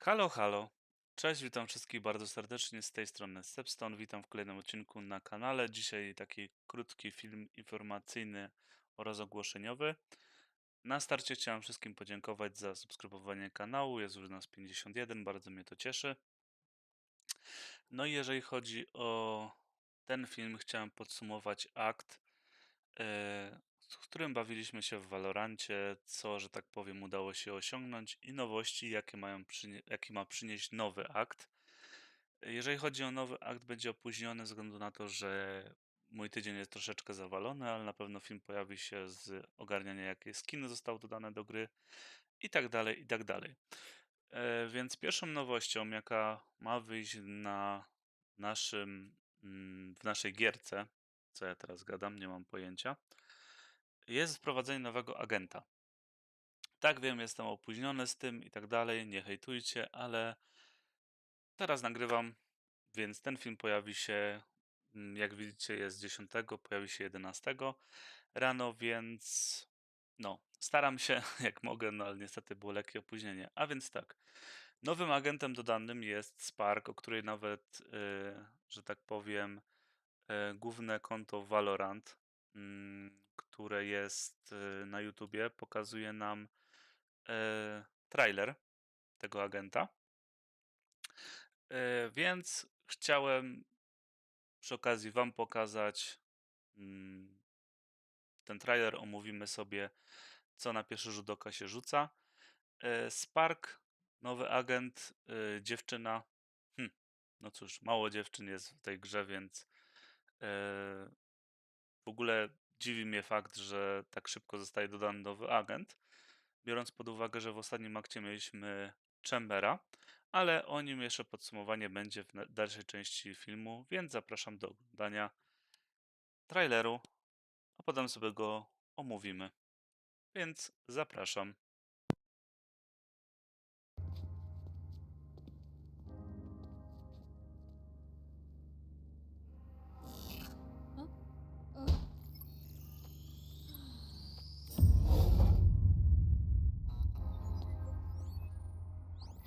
Halo, halo. Cześć, witam wszystkich bardzo serdecznie. Z tej strony Stepstone. Witam w kolejnym odcinku na kanale. Dzisiaj taki krótki film informacyjny oraz ogłoszeniowy. Na starcie chciałem wszystkim podziękować za subskrybowanie kanału. Jest już nas 51, bardzo mnie to cieszy. No i jeżeli chodzi o ten film, chciałem podsumować akt, e, którym bawiliśmy się w Valorancie, co, że tak powiem, udało się osiągnąć i nowości, jakie, mają jakie ma przynieść nowy akt. Jeżeli chodzi o nowy akt, będzie opóźniony ze względu na to, że mój tydzień jest troszeczkę zawalony, ale na pewno film pojawi się z ogarniania, jakie skiny zostały dodane do gry i tak dalej, i tak dalej. E, Więc pierwszą nowością, jaka ma wyjść na naszym, mm, w naszej gierce, co ja teraz gadam, nie mam pojęcia, jest wprowadzenie nowego agenta. Tak wiem, jestem opóźniony z tym i tak dalej, nie hejtujcie, ale teraz nagrywam, więc ten film pojawi się, mm, jak widzicie, jest 10, pojawi się 11 rano, więc no, staram się jak mogę, no ale niestety było lekkie opóźnienie. A więc tak, nowym agentem dodanym jest Spark, o której nawet, yy, że tak powiem, yy, główne konto Valorant, które jest yy, na YouTubie, pokazuje nam yy, trailer tego agenta. Yy, więc chciałem przy okazji Wam pokazać mm, ten trailer. Omówimy sobie, co na pierwszy rzut oka się rzuca. Yy, Spark, nowy agent, yy, dziewczyna. Hm, no cóż, mało dziewczyn jest w tej grze, więc w ogóle dziwi mnie fakt, że tak szybko zostaje dodany nowy agent. Biorąc pod uwagę, że w ostatnim akcie mieliśmy Chambera, ale o nim jeszcze podsumowanie będzie w dalszej części filmu, więc zapraszam do oglądania traileru, a potem sobie go omówimy. Więc zapraszam.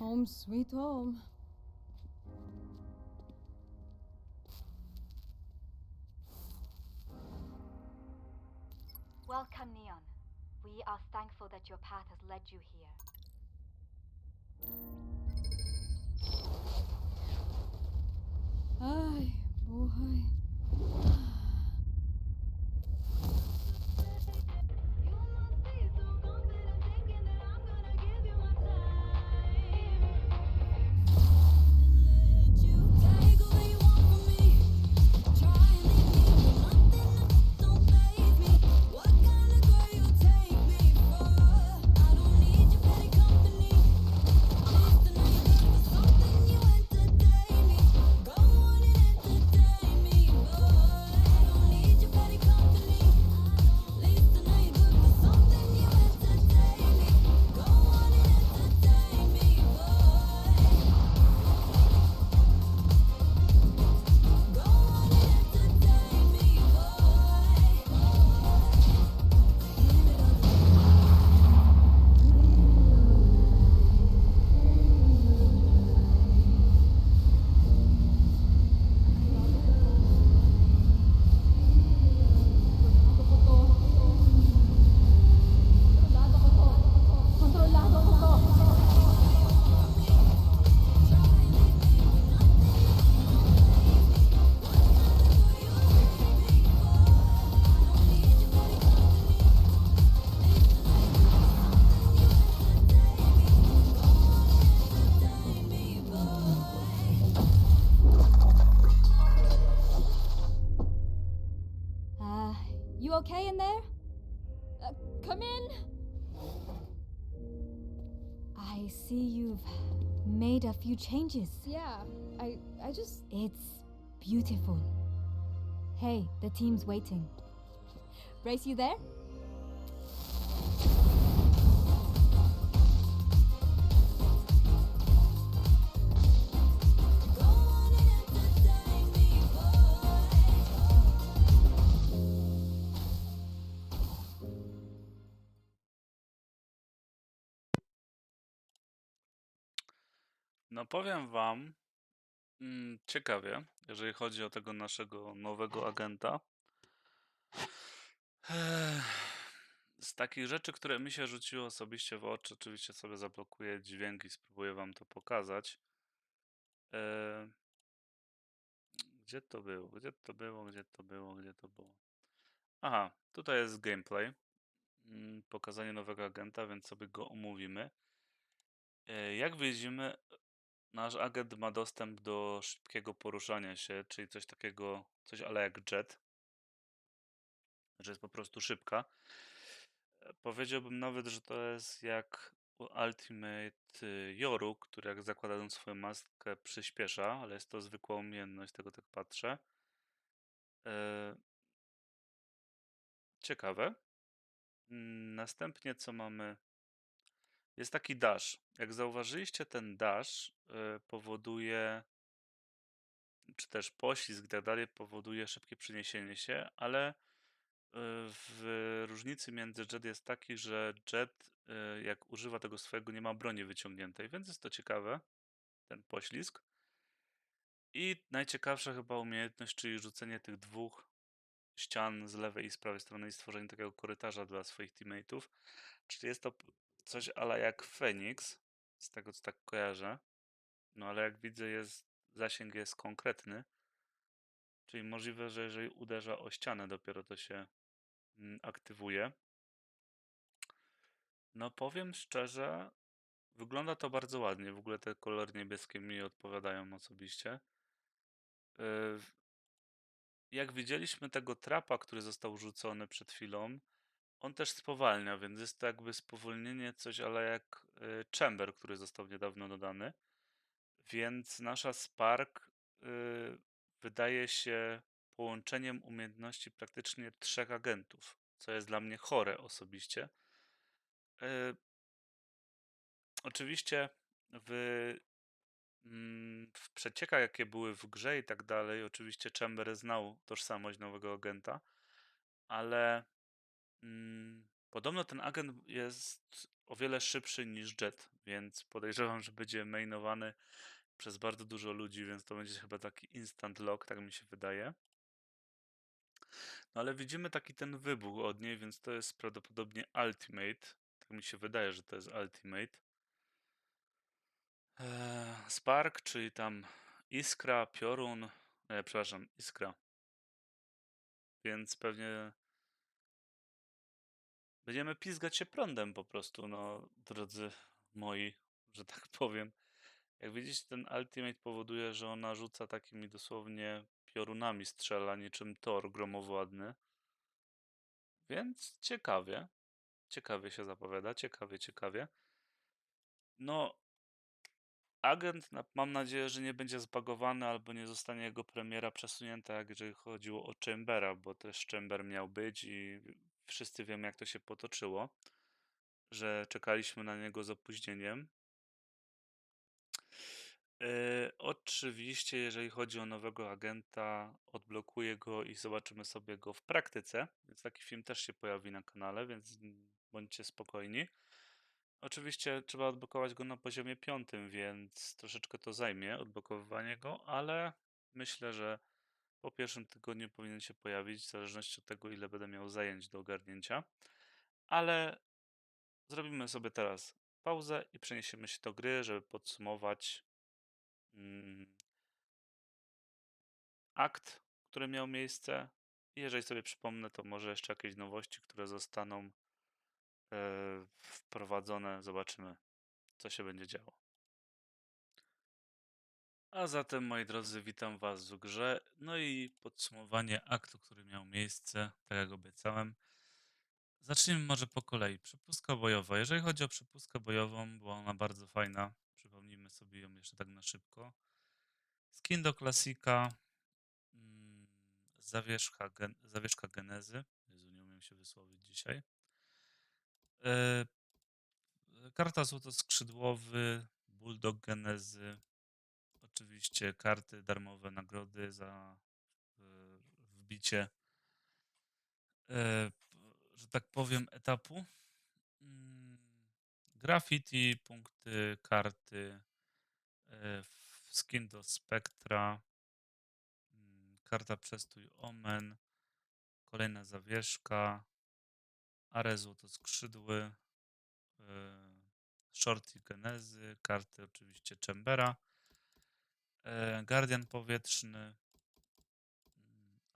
Home sweet home. Welcome, Neon. We are thankful that your path has led you here. Ay, buhay. Changes. Yeah, I I just It's beautiful. Hey, the team's waiting. Race, you there? No powiem wam, mm, ciekawie, jeżeli chodzi o tego naszego nowego agenta. Z takich rzeczy, które mi się rzuciły osobiście w oczy, oczywiście sobie zablokuję dźwięk i spróbuję wam to pokazać. E, Gdzie to było? Gdzie to było? Gdzie to było? Gdzie to było? Aha, tutaj jest gameplay. mm, Pokazanie nowego agenta, więc sobie go omówimy. E, Jak widzimy, nasz agent ma dostęp do szybkiego poruszania się, czyli coś takiego, coś ale jak jet, że jest po prostu szybka. Powiedziałbym nawet, że to jest jak Ultimate y, Yoru, który jak zakładając swoją maskę przyspiesza, ale jest to zwykła umiejętność, tego tak patrzę. E, Ciekawe. Następnie co mamy? Jest taki dash. Jak zauważyliście, ten dash y, powoduje, czy też poślizg i tak dalej, powoduje szybkie przeniesienie się, ale y, w różnicy między Jet jest taki, że Jet y, jak używa tego swojego nie ma broni wyciągniętej, więc jest to ciekawe, ten poślizg. I najciekawsza chyba umiejętność, czyli rzucenie tych dwóch ścian z lewej i z prawej strony i stworzenie takiego korytarza dla swoich teammateów. Czyli jest to coś ala jak Phoenix, z tego co tak kojarzę. No ale jak widzę, jest zasięg jest konkretny. Czyli możliwe, że jeżeli uderza o ścianę, dopiero to się mm, aktywuje. No powiem szczerze, wygląda to bardzo ładnie. W ogóle te kolory niebieskie mi odpowiadają osobiście. Yy, Jak widzieliśmy tego trapa, który został rzucony przed chwilą, on też spowalnia, więc jest to jakby spowolnienie, coś ale jak y, Chamber, który został niedawno dodany. Więc nasza Spark y, wydaje się połączeniem umiejętności praktycznie trzech agentów, co jest dla mnie chore osobiście. Y, oczywiście w, mm, w przeciekach, jakie były w grze i tak dalej, oczywiście Chamber znał tożsamość nowego agenta, ale mm, podobno ten agent jest o wiele szybszy niż Jet, więc podejrzewam, że będzie mainowany przez bardzo dużo ludzi, więc to będzie chyba taki instant lock, tak mi się wydaje. No ale widzimy taki ten wybuch od niej, więc to jest prawdopodobnie Ultimate. Tak mi się wydaje, że to jest Ultimate. Eee, Spark, czyli tam iskra, piorun, e, przepraszam, iskra. Więc pewnie będziemy pizgać się prądem po prostu, no drodzy moi, że tak powiem. Jak widzicie, ten Ultimate powoduje, że ona rzuca takimi dosłownie piorunami strzela, niczym Thor gromowładny. Więc ciekawie. Ciekawie się zapowiada, ciekawie, ciekawie. No, agent, mam nadzieję, że nie będzie zbagowany albo nie zostanie jego premiera przesunięta, jak jeżeli chodziło o Chambera, bo też Chamber miał być i wszyscy wiemy, jak to się potoczyło, że czekaliśmy na niego z opóźnieniem. Yy, oczywiście, jeżeli chodzi o nowego agenta, odblokuję go i zobaczymy sobie go w praktyce. Więc taki film też się pojawi na kanale, więc bądźcie spokojni. Oczywiście trzeba odblokować go na poziomie piątym, więc troszeczkę to zajmie odblokowywanie go, ale myślę, że po pierwszym tygodniu powinien się pojawić, w zależności od tego, ile będę miał zajęć do ogarnięcia. Ale zrobimy sobie teraz pauzę i przeniesiemy się do gry, żeby podsumować mm, akt, który miał miejsce. I jeżeli sobie przypomnę, to może jeszcze jakieś nowości, które zostaną e, wprowadzone. Zobaczymy, co się będzie działo. A zatem, moi drodzy, witam Was w grze. No i podsumowanie aktu, który miał miejsce, tak jak obiecałem. Zacznijmy może po kolei. Przepustka bojowa. Jeżeli chodzi o przepustkę bojową, była ona bardzo fajna. Przypomnijmy sobie ją jeszcze tak na szybko. Skin do klasika. Mm, Zawieszka, gen, zawieszka genezy. Jezu, nie umiem się wysłowić dzisiaj. E, karta złotoskrzydłowy, bulldog genezy. Oczywiście karty darmowe, nagrody za e, wbicie, e, że tak powiem, etapu. Mm, Graffiti, punkty, karty, e, skin do Spektra, mm, karta Przestój Omen, kolejna zawieszka, Arezu to skrzydły, Shorty Genezy, karty oczywiście Chambera, Guardian Powietrzny,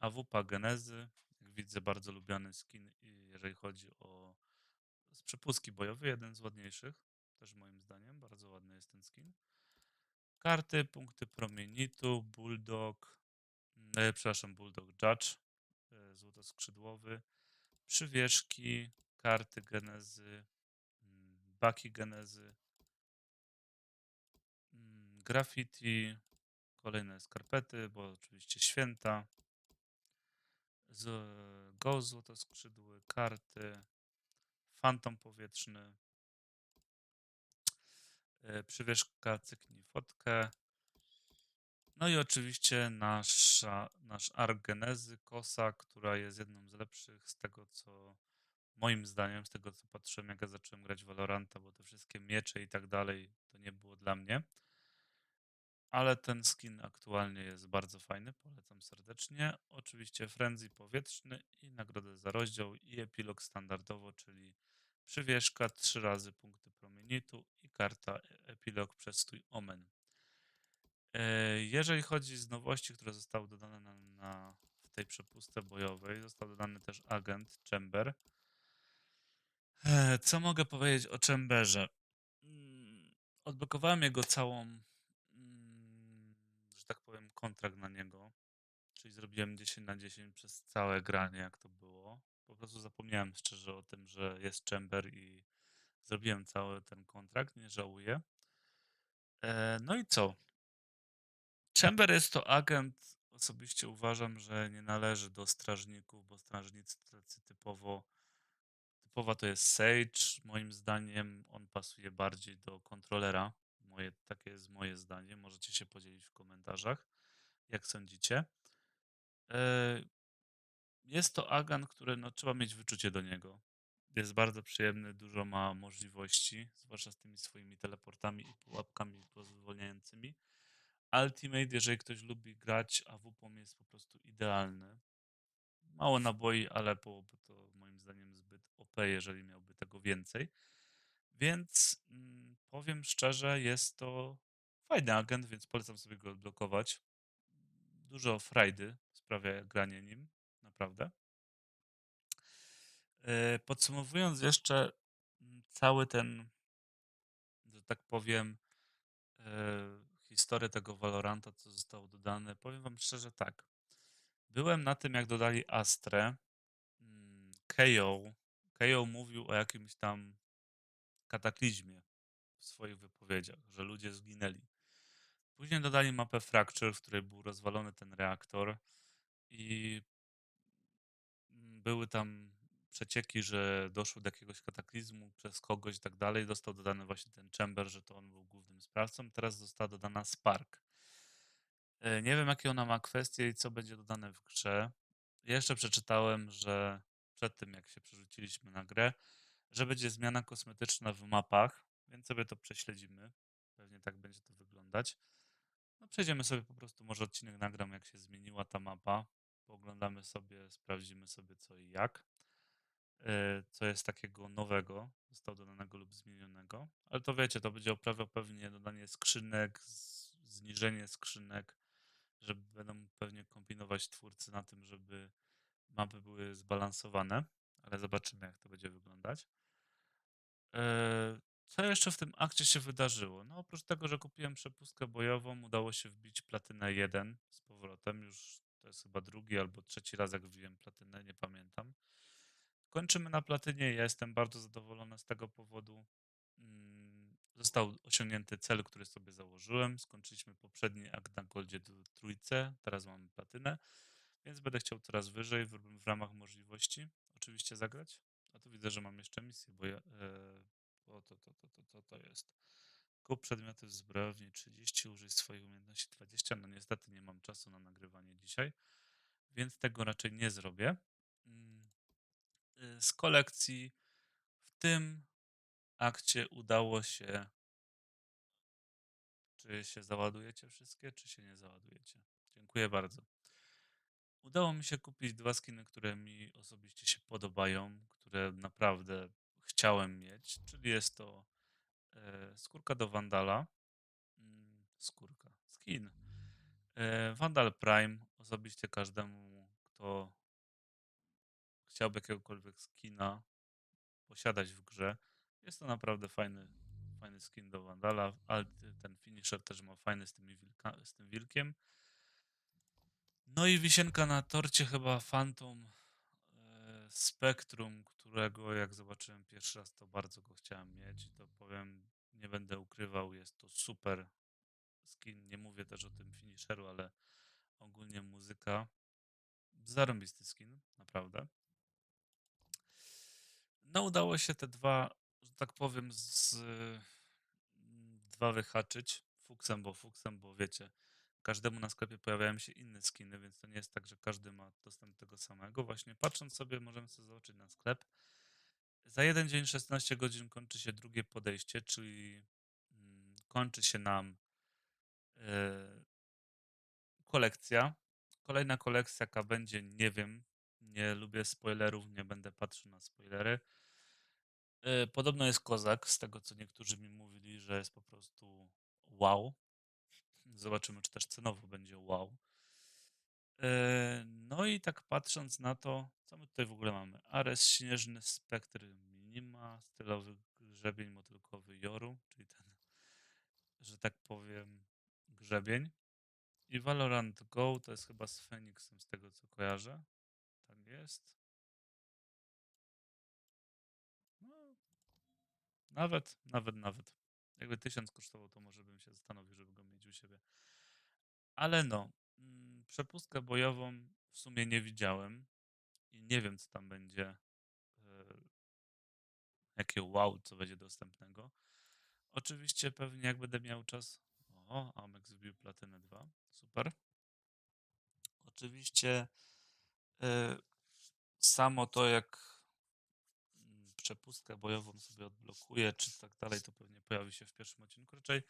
AWP Genezy, jak widzę bardzo lubiany skin, jeżeli chodzi o z przepustki bojowej, jeden z ładniejszych, też moim zdaniem, bardzo ładny jest ten skin. Karty, punkty promienitu, Bulldog, e, przepraszam, Bulldog Judge, e, złotoskrzydłowy, przywieszki, karty genezy, mm, baki genezy, mm, graffiti, kolejne skarpety, bo oczywiście święta, z, go złotoskrzydły, karty, fantom powietrzny, e, przywieszka cyknij fotkę, no i oczywiście nasza, nasz ark genezy, kosa, która jest jedną z lepszych z tego, co moim zdaniem, z tego co patrzyłem, jak ja zacząłem grać Valoranta, bo te wszystkie miecze i tak dalej, to nie było dla mnie. Ale ten skin aktualnie jest bardzo fajny, polecam serdecznie. Oczywiście Frenzy powietrzny i nagrodę za rozdział i epilog standardowo, czyli przywieszka, trzy razy punkty promienitu i karta e- epilog przestój Omen. E, Jeżeli chodzi z nowości, które zostały dodane na, na, w tej przepustce bojowej, został dodany też agent Chamber. E, Co mogę powiedzieć o Chamberze? Mm, Odblokowałem jego całą, tak powiem, kontrakt na niego. Czyli zrobiłem 10 na 10 przez całe granie, jak to było. Po prostu zapomniałem szczerze o tym, że jest Chamber i zrobiłem cały ten kontrakt, nie żałuję. E, No i co? Chamber jest to agent, osobiście uważam, że nie należy do strażników, bo strażnicy tacy typowo, typowa to jest Sage. Moim zdaniem on pasuje bardziej do kontrolera. Moje, takie jest moje zdanie. Możecie się podzielić w komentarzach, jak sądzicie. E, Jest to agent, który no, trzeba mieć wyczucie do niego. Jest bardzo przyjemny, dużo ma możliwości, zwłaszcza z tymi swoimi teleportami i pułapkami pozwalającymi. Ultimate, jeżeli ktoś lubi grać AWP, jest po prostu idealny. Mało naboi, ale byłoby to moim zdaniem zbyt OP, jeżeli miałby tego więcej. Więc mm, powiem szczerze, jest to fajny agent, więc polecam sobie go odblokować. Dużo frajdy sprawia granie nim, naprawdę. E, Podsumowując jeszcze mm, cały ten, że tak powiem, e, historię tego Valoranta, co zostało dodane, powiem wam szczerze tak. Byłem na tym, jak dodali Astrę. mm, KO. KO mówił o jakimś tam kataklizmie swoich wypowiedziach, że ludzie zginęli. Później dodali mapę Fracture, w której był rozwalony ten reaktor i mm, były tam przecieki, że doszło do jakiegoś kataklizmu przez kogoś i tak dalej. Został dodany właśnie ten Chamber, że to on był głównym sprawcą. Teraz została dodana Spark. E, Nie wiem, jakie ona ma kwestie i co będzie dodane w grze. Jeszcze przeczytałem, że przed tym, jak się przerzuciliśmy na grę, że będzie zmiana kosmetyczna w mapach, więc sobie to prześledzimy. Pewnie tak będzie to wyglądać. No przejdziemy sobie po prostu, może odcinek nagram, jak się zmieniła ta mapa. Pooglądamy sobie, sprawdzimy sobie co i jak. E, Co jest takiego nowego, zostało dodanego lub zmienionego. Ale to wiecie, to będzie oprawiał pewnie dodanie skrzynek, zniżenie skrzynek, że będą pewnie kombinować twórcy na tym, żeby mapy były zbalansowane, ale zobaczymy, jak to będzie wyglądać. Co jeszcze w tym akcie się wydarzyło? No oprócz tego, że kupiłem przepustkę bojową, udało się wbić platynę 1 z powrotem. Już to jest chyba drugi albo trzeci raz, jak wbiłem platynę, nie pamiętam. Kończymy na platynie. Ja jestem bardzo zadowolony z tego powodu. Mm, Został osiągnięty cel, który sobie założyłem. Skończyliśmy poprzedni akt na Goldzie d- trójce. Teraz mamy platynę, więc będę chciał coraz wyżej w, ramach możliwości oczywiście zagrać. A tu widzę, że mam jeszcze misję, bo ja, e, o, to, to, to, to, to, to jest. Kup przedmioty w zbrojowni 30, użyj swoich umiejętności 20. No niestety nie mam czasu na nagrywanie dzisiaj, więc tego raczej nie zrobię. Mm, y, Z kolekcji w tym akcie udało się, Czy się załadujecie wszystkie, czy się nie załadujecie? Dziękuję bardzo. Udało mi się kupić dwa skiny, które mi osobiście się podobają, które naprawdę chciałem mieć, czyli jest to e, skórka do Vandala. Mm, skórka, skin. E, Vandal Prime. Osobiście każdemu, kto chciałby jakiegokolwiek skina posiadać w grze, jest to naprawdę fajny, fajny skin do Vandala, ale ten finisher też ma fajny z, tymi wilka, z tym wilkiem. No i wisienka na torcie chyba Phantom Spectrum, którego jak zobaczyłem pierwszy raz, to bardzo go chciałem mieć. To powiem, nie będę ukrywał, jest to super skin. Nie mówię też o tym finisheru, ale ogólnie muzyka. Zarąbisty skin, naprawdę. No udało się te dwa, że tak powiem, z, mm, dwa wyhaczyć. Fuksem, bo fuksem, bo wiecie, każdemu na sklepie pojawiają się inne skiny, więc to nie jest tak, że każdy ma dostęp do tego samego. Właśnie patrząc sobie, możemy sobie zobaczyć na sklep. Za jeden dzień, 16 godzin kończy się drugie podejście, czyli mm, kończy się nam e, kolekcja. Kolejna kolekcja, jaka będzie, nie wiem. Nie lubię spoilerów, nie będę patrzył na spoilery. E, Podobno jest kozak, z tego co niektórzy mi mówili, że jest po prostu wow. Zobaczymy, czy też cenowo będzie wow. E, No i tak patrząc na to, co my tutaj w ogóle mamy? Ares, Śnieżny Spektr Minima, stylowy grzebień motylkowy Joru, czyli ten, że tak powiem, grzebień. I Valorant Go to jest chyba z Phoenixem, z tego co kojarzę. Tak jest. No, nawet, nawet, nawet. Jakby tysiąc kosztował, to może bym się zastanowił, żeby go mieć u siebie. Ale no, mm, przepustkę bojową w sumie nie widziałem i nie wiem, co tam będzie. e, Jakie wow, co będzie dostępnego. Oczywiście pewnie jak będę miał czas. O, Amex wbił platynę 2. Super. Oczywiście e, samo to, jak mm, przepustkę bojową sobie odblokuję, czy tak dalej, to pojawi się w pierwszym odcinku. Raczej,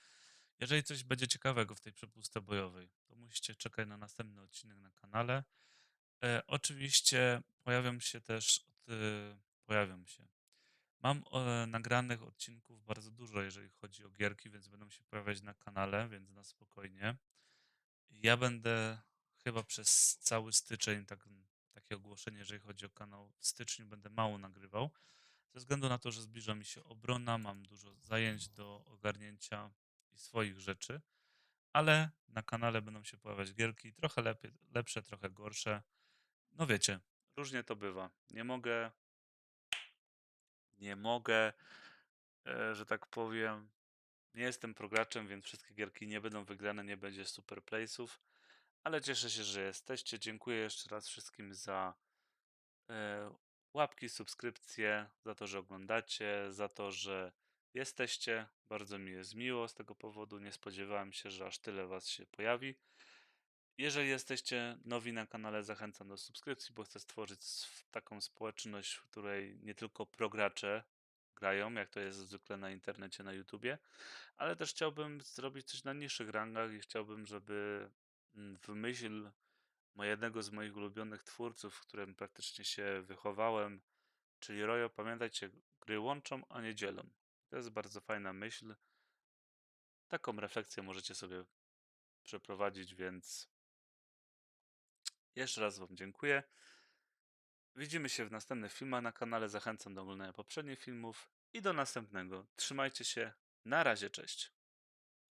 jeżeli coś będzie ciekawego w tej przepustce bojowej, to musicie czekać na następny odcinek na kanale. E, oczywiście pojawią się też, od, e, pojawią się. Mam e, nagranych odcinków bardzo dużo, jeżeli chodzi o gierki, więc będą się pojawiać na kanale, więc na spokojnie. Ja będę chyba przez cały styczeń, tak, takie ogłoszenie, jeżeli chodzi o kanał, w styczniu będę mało nagrywał, ze względu na to, że zbliża mi się obrona, mam dużo zajęć do ogarnięcia i swoich rzeczy, ale na kanale będą się pojawiać gierki, trochę lepiej, lepsze, trochę gorsze. No wiecie, różnie to bywa. Nie mogę, nie mogę, e, że tak powiem, nie jestem prograczem, więc wszystkie gierki nie będą wygrane, nie będzie super plays'ów, ale cieszę się, że jesteście. Dziękuję jeszcze raz wszystkim za e, łapki, subskrypcje, za to, że oglądacie, za to, że jesteście. Bardzo mi jest miło z tego powodu. Nie spodziewałem się, że aż tyle Was się pojawi. Jeżeli jesteście nowi na kanale, zachęcam do subskrypcji, bo chcę stworzyć taką społeczność, w której nie tylko progracze grają, jak to jest zwykle na internecie, na YouTubie, ale też chciałbym zrobić coś na niższych rangach i chciałbym, żeby mm, w myśl mo- jednego z moich ulubionych twórców, w którym praktycznie się wychowałem, czyli Rojo, pamiętajcie, gry łączą, a nie dzielą. To jest bardzo fajna myśl. Taką refleksję możecie sobie przeprowadzić, więc jeszcze raz Wam dziękuję. Widzimy się w następnych filmach na kanale. Zachęcam do oglądania poprzednich filmów i do następnego. Trzymajcie się. Na razie, cześć.